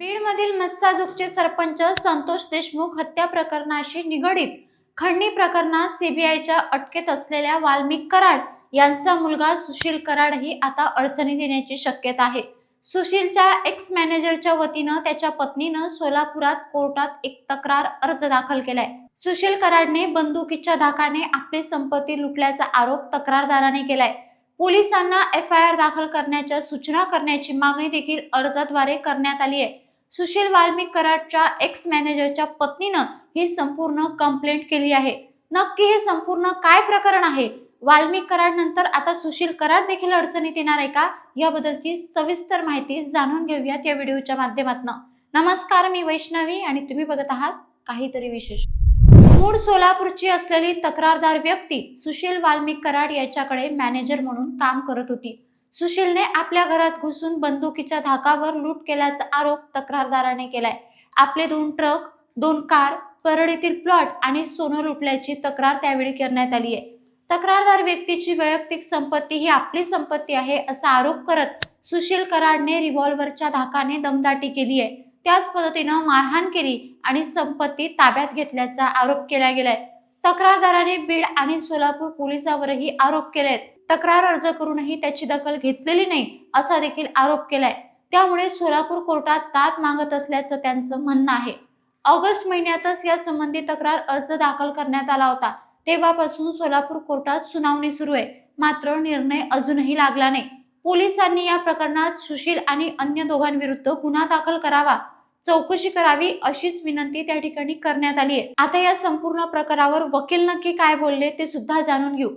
बीडमधील मस्साजुकचे सरपंच संतोष देशमुख हत्या प्रकरणाशी निगडीत. खंडणी प्रकरणात सीबीआयच्या अटकेत असलेल्या वाल्मिक कराड यांचा मुलगा सुशील कराडही आता अडचणीत येण्याची शक्यता आहे. सुशीलच्या एक्स मॅनेजरच्या वतीनं त्याच्या पत्नीनं सोलापुरात कोर्टात एक तक्रार अर्ज दाखल केलाय. सुशील कराडने बंदुकीच्या धाकाने आपली संपत्ती लुटल्याचा आरोप तक्रारदाराने केलाय. पोलिसांना एफ आय आर दाखल करण्याच्या सूचना करण्याची मागणी देखील अर्जाद्वारे करण्यात आली आहे सुशील वाल्मिक कराडच्या एक्स मॅनेजरच्या पत्नीनं ही संपूर्ण कंप्लेंट केली आहे. नक्की हे संपूर्ण काय प्रकरण आहे? वाल्मिक कराड नंतर आता सुशील कराड देखील अडचणीत येणार आहे का? याबद्दलची सविस्तर माहिती जाणून घेऊयात या व्हिडिओच्या माध्यमातून. नमस्कार मी वैष्णवी आणि तुम्ही बघत आहात काहीतरी विशेष. मूळ सोलापूरची असलेली तक्रारदार व्यक्ती सुशील वाल्मिक कराड याच्याकडे मॅनेजर म्हणून काम करत होती. सुशीलने आपल्या घरात घुसून बंदुकीच्या धाकावर लूट केल्याचा आरोप तक्रारदाराने केलाय. आपले दोन ट्रक दोन कार परळीतील प्लॉट आणि सोनं लुटल्याची तक्रार त्यावेळी करण्यात आली आहे. तक्रारदार व्यक्तीची वैयक्तिक संपत्ती ही आपली संपत्ती आहे असा आरोप करत सुशील कराडने रिव्हॉल्व्हरच्या धाकाने दमदाटी केली आहे. त्याच पद्धतीनं मारहाण केली आणि संपत्ती ताब्यात घेतल्याचा आरोप केला गेलाय. तक्रारदाराने बीड आणि सोलापूर पोलिसावरही आरोप केलेत. तक्रार अर्ज करूनही त्याची दखल घेतलेली नाही असा देखील आरोप केलाय. त्यामुळे सोलापूर कोर्टात दाद मागत असल्याचं त्यांचं म्हणणं आहे. ऑगस्ट महिन्यातच या संबंधी तक्रार अर्ज दाखल करण्यात आला होता. तेव्हापासून सोलापूर कोर्टात सुनावणी सुरू आहे. मात्र निर्णय अजूनही लागला नाही. पोलिसांनी या प्रकरणात सुशील आणि अन्य दोघांविरुद्ध गुन्हा दाखल करावा. चौकशी करावी अशीच विनंती त्या ठिकाणी करण्यात आली आहे आता या संपूर्ण प्रकारावर वकील नक्की काय बोलले ते सुद्धा जाणून घेऊ.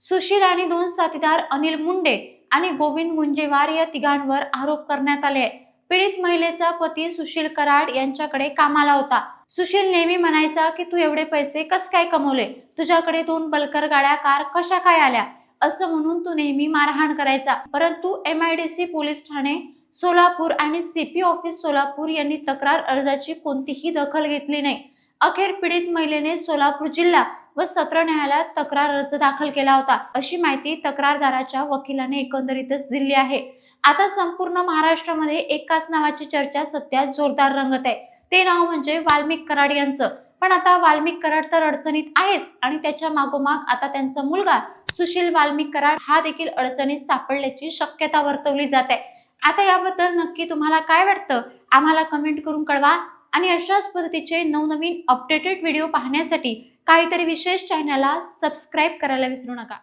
सुशील आणि दोन साथीदार अनिल मुंडे आणि गोविंद मुंजेवार या तिघांवर आरोप करण्यात आले. आहे पीडित महिलेचा पती सुशील कराड यांच्याकडे कामाला होता. सुशील नेहमी म्हणायचा की तू एवढे पैसे कस काय कमवले? तुझ्याकडे दोन बलकर गाड्या कार कशा काय आल्या? असं म्हणून तू नेहमी मारहाण करायचा. परंतु M I D C police Thane Solapur आणि सीपी ऑफिस सोलापूर यांनी तक्रार अर्जाची कोणतीही दखल घेतली नाही. अखेर पीडित महिलेने सोलापूर जिल्हा व सत्र न्यायालयात तक्रार अर्ज दाखल केला होता. अशी माहिती तक्रारदाराच्या वकिलाने एकंदरीतच दिली आहे. आता संपूर्ण महाराष्ट्रामध्ये एकाच नावाची चर्चा सध्या जोरदार रंगत आहे. ते नाव म्हणजे वाल्मिक कराड यांचं. पण आता वाल्मिक कराड तर अडचणीत आहेच आणि त्याच्या मागोमाग आता त्यांचा मुलगा सुशील वाल्मिक कराड हा देखील अडचणीत सापडल्याची शक्यता वर्तवली जात आहे. आता याबद्दल नक्की तुम्हाला काय वाटतं? आम्हाला कमेंट करून कळवा. आणि अशाच पद्धतीचे नवनवीन अपडेटेड व्हिडिओ पाहण्यासाठी काहीतरी विशेष चॅनलला सबस्क्राईब करायला विसरू नका.